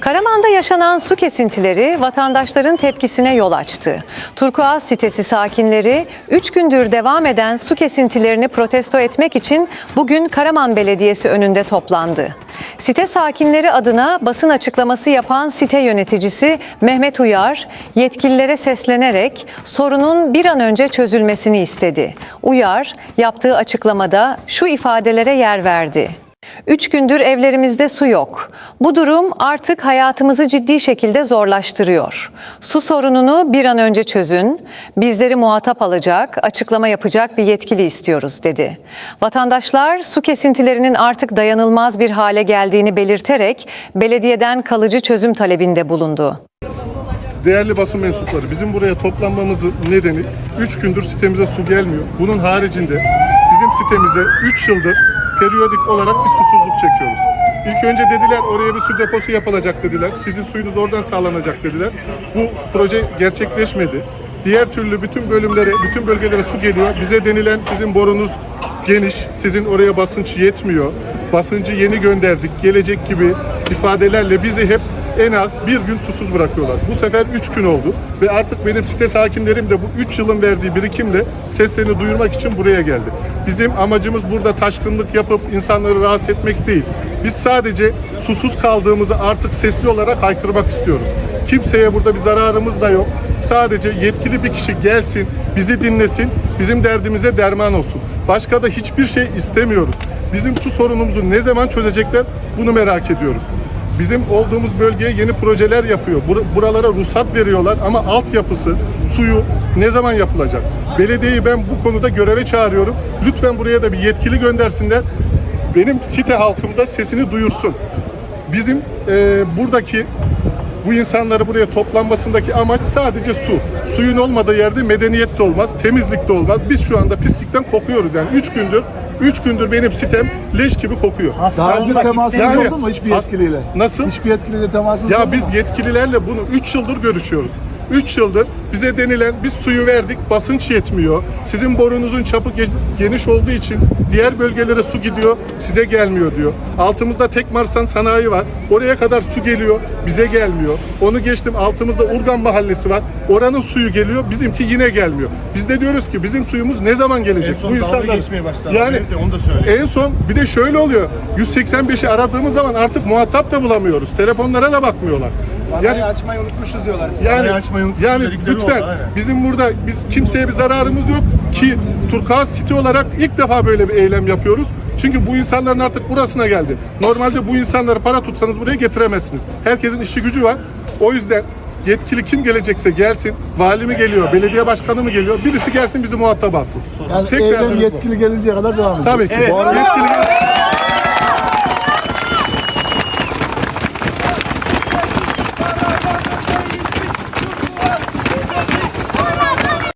Karaman'da yaşanan su kesintileri vatandaşların tepkisine yol açtı. Turkuaz sitesi sakinleri 3 gündür devam eden su kesintilerini protesto etmek için bugün Karaman Belediyesi önünde toplandı. Site sakinleri adına basın açıklaması yapan site yöneticisi Mehmet Uyar, yetkililere seslenerek sorunun bir an önce çözülmesini istedi. Uyar, yaptığı açıklamada şu ifadelere yer verdi. Üç gündür evlerimizde su yok. Bu durum artık hayatımızı ciddi şekilde zorlaştırıyor. Su sorununu bir an önce çözün. Bizleri muhatap alacak, açıklama yapacak bir yetkili istiyoruz dedi. Vatandaşlar su kesintilerinin artık dayanılmaz bir hale geldiğini belirterek belediyeden kalıcı çözüm talebinde bulundu. Değerli basın mensupları, bizim buraya toplanmamızın nedeni 3 gündür sitemize su gelmiyor. Bunun haricinde bizim sitemize 3 yıldır periyodik olarak bir susuzluk çekiyoruz. İlk önce dediler oraya bir su deposu yapılacak dediler. Sizin suyunuz oradan sağlanacak dediler. Bu proje gerçekleşmedi. Diğer türlü bütün bölümlere, bütün bölgelere su geliyor. Bize denilen sizin borunuz geniş, sizin oraya basınç yetmiyor. Basıncı yeni gönderdik, gelecek gibi ifadelerle bizi hep en az bir gün susuz bırakıyorlar. Bu sefer 3 gün oldu ve artık benim site sakinlerim de bu 3 yılın verdiği birikimle seslerini duyurmak için buraya geldi. Bizim amacımız burada taşkınlık yapıp insanları rahatsız etmek değil. Biz sadece susuz kaldığımızı artık sesli olarak haykırmak istiyoruz. Kimseye burada bir zararımız da yok. Sadece yetkili bir kişi gelsin, bizi dinlesin, bizim derdimize derman olsun. Başka da hiçbir şey istemiyoruz. Bizim su sorunumuzu ne zaman çözecekler bunu merak ediyoruz. Bizim olduğumuz bölgeye yeni projeler yapıyor. Bur- Buralara ruhsat veriyorlar ama altyapısı, suyu ne zaman yapılacak? Belediyeyi ben bu konuda göreve çağırıyorum. Lütfen buraya da bir yetkili göndersinler. Benim site halkım da sesini duyursun. Bizim eee, buradaki bu insanları buraya toplanmasındaki amaç sadece su. Suyun olmadığı yerde medeniyet de olmaz, temizlik de olmaz. Biz şu anda pislikten kokuyoruz yani. Üç gündür, üç gündür benim sitem leş gibi kokuyor. Daha önce temasınız yani- oldu mu hiçbir yetkiliyle? Nasıl? Hiçbir yetkiliyle temasınız oldu Ya mu? biz yetkililerle bunu 3 yıldır görüşüyoruz. 3 yıldır bize denilen biz suyu verdik basınç yetmiyor. Sizin borunuzun çapı ge- geniş olduğu için diğer bölgelere su gidiyor size gelmiyor diyor. Altımızda tek marsan sanayi var. Oraya kadar su geliyor bize gelmiyor. Onu geçtim altımızda Urgan mahallesi var. Oranın suyu geliyor bizimki yine gelmiyor. Biz de diyoruz ki bizim suyumuz ne zaman gelecek? En son dalga geçmeye başladı. Yani Evet onu da söyle. en son bir de şöyle oluyor. 185'i aradığımız zaman artık muhatap da bulamıyoruz. Telefonlara da bakmıyorlar. Vanayı açmayı unutmuşuz diyorlar. bize. Yani, açmayı unutmuşuz yani lütfen oldu, bizim burada biz kimseye bir zararımız yok ki Turkuaz City olarak ilk defa böyle bir eylem yapıyoruz. Çünkü bu insanların artık burasına geldi. Normalde bu insanları para tutsanız buraya getiremezsiniz. Herkesin işi gücü var. O yüzden yetkili kim gelecekse gelsin. Vali mi geliyor, belediye başkanı mı geliyor? Birisi gelsin bizi muhatap alsın. Yani Tek eylem derdimiz bu. yetkili gelinceye kadar devam edecek. Tabii ki. Evet. Bu arada yetkili